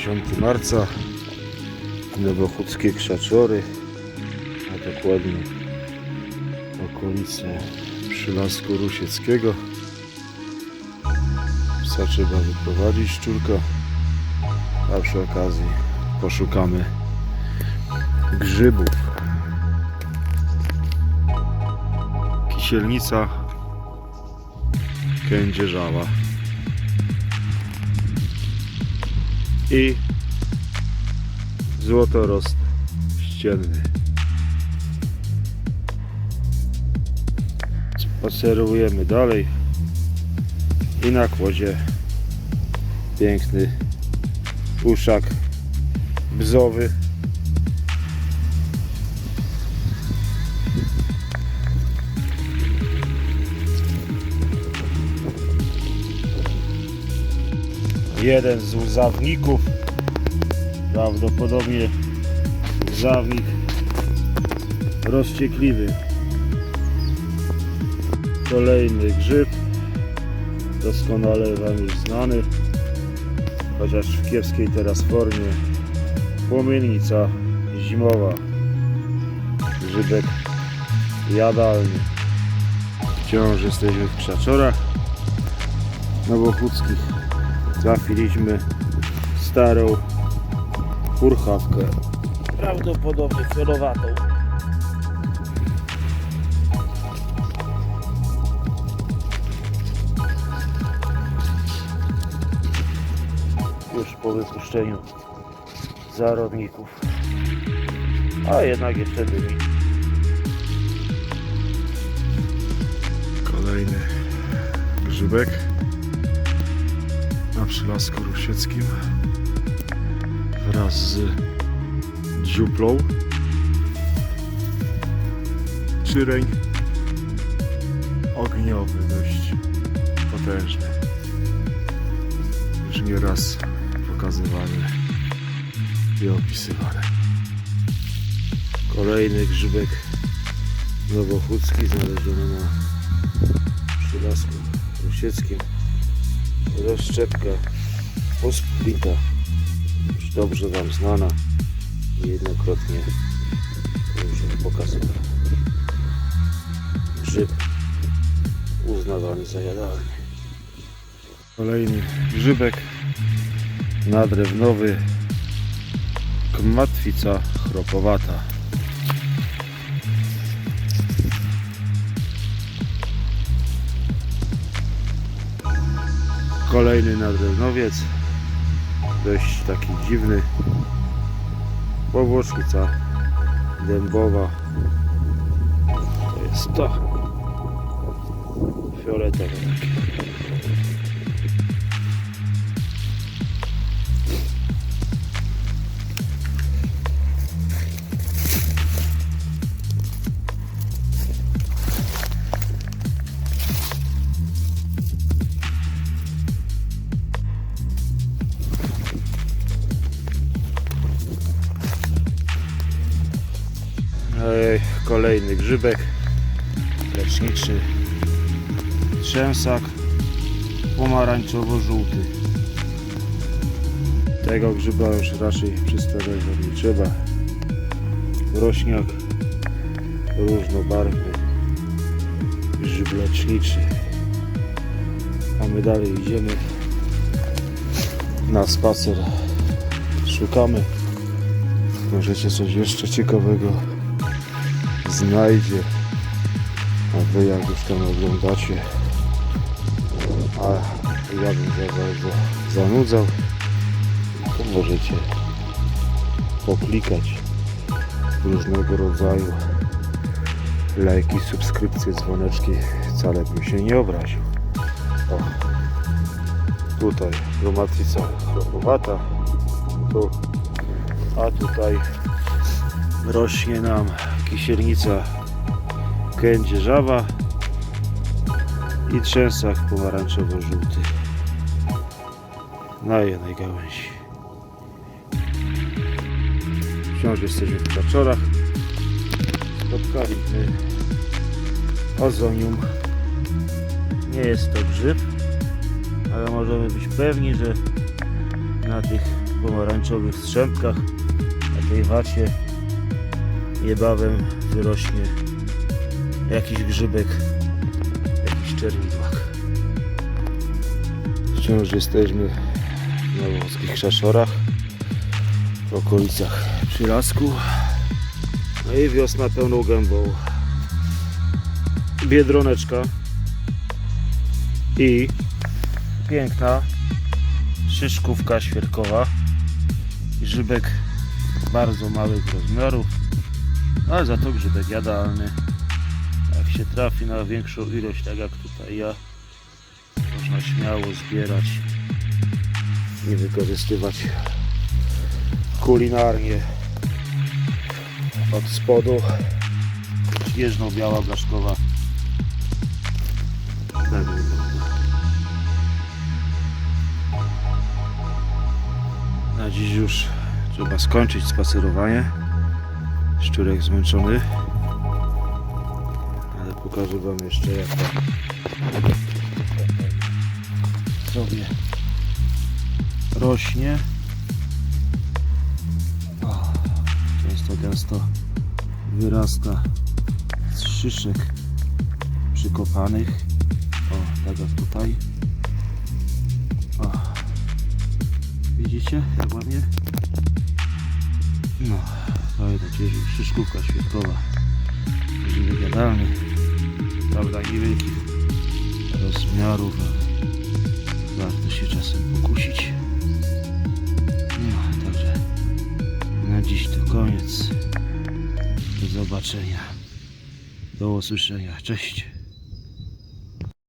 10 marca. Nowochódzkie Krzaczory a dokładnie okolice Przylasku Rusieckiego. Psa trzeba wyprowadzić szczurka a przy okazji poszukamy grzybów. Kisielnica Kędzierzawa i złotorost ścienny. Spacerujemy dalej i na kłodzie piękny uszak bzowy. Jeden z łzawników, prawdopodobnie łzawnik rozciekliwy. Kolejny grzyb, doskonale Wam już znany, chociaż w kiepskiej teraz formie. Płomiennica zimowa, grzybek jadalny. Wciąż jesteśmy w krzaczorach nowochódzkich. Trafiliśmy starą kurchawkę, prawdopodobnie fiolowatą. Już po wypuszczeniu zarodników, a jednak jeszcze dymi. Kolejny grzybek na Przylasku Rusieckim wraz z dziuplą. Czyreń ogniowy dość potężny. Już nieraz pokazywany i opisywany. Kolejny grzybek nowochódzki znaleziony na Przylasku Rusieckim rozszczepka pospolita, już dobrze Wam znana, niejednokrotnie już ją pokazywałem. Grzyb uznawany za jadalny. Kolejny grzybek nadrewnowy, kmatwica chropowata. Kolejny nadrewnowiec. Dość taki dziwny. Powłocznica dębowa. To jest to. Fioletowe takie. Kolejny grzybek. Leczniczy. Trzęsak pomarańczowo-żółty. Tego grzyba już raczej przedstawiać wam nie trzeba. Rośniak różnobarwny. Grzyb leczniczy. A my dalej idziemy. Na spacer szukamy. Możecie coś jeszcze ciekawego znajdzie. A wy jak już tam oglądacie, a ja bym za bardzo zanudzał, to możecie poklikać różnego rodzaju lajki, subskrypcje, dzwoneczki. Wcale bym się nie obraził. O, tutaj gromatica chropowata, tu, a tutaj rośnie nam kisielnica kędzierzawa i trzęsach pomarańczowo-żółty na jednej gałęzi. Wciąż jesteśmy w kaczorach. Spotkaliśmy ozonium. Nie jest to grzyb, ale możemy być pewni, że na tych pomarańczowych strzępkach na tej wacie niebawem wyrośnie jakiś grzybek, jakiś czerwidłak. Wciąż jesteśmy na włoskich szaszorach w okolicach Przylasku. No i wiosna pełną gębą. Biedroneczka i piękna szyszkówka świerkowa. Grzybek bardzo małych rozmiarów, ale za to grzybek jadalny. Jak się trafi na większą ilość, tak jak tutaj ja, można śmiało zbierać i wykorzystywać kulinarnie od spodu jeżno-biała blaszkowa tak na dziś już trzeba skończyć spacerowanie szczurek zmęczony ale pokażę wam jeszcze jak to sobie rośnie o, często gęsto wyrasta z szyszek przykopanych. O, tak jak tutaj. O. Widzicie, jak ładnie? No, fajna dziewięć, szyszkówka świetkowa. Żywek jadalny. Prawda, niewielkich rozmiarów, warto się czasem pokusić. No, także na dziś to koniec. Do zobaczenia. Do usłyszenia. Cześć.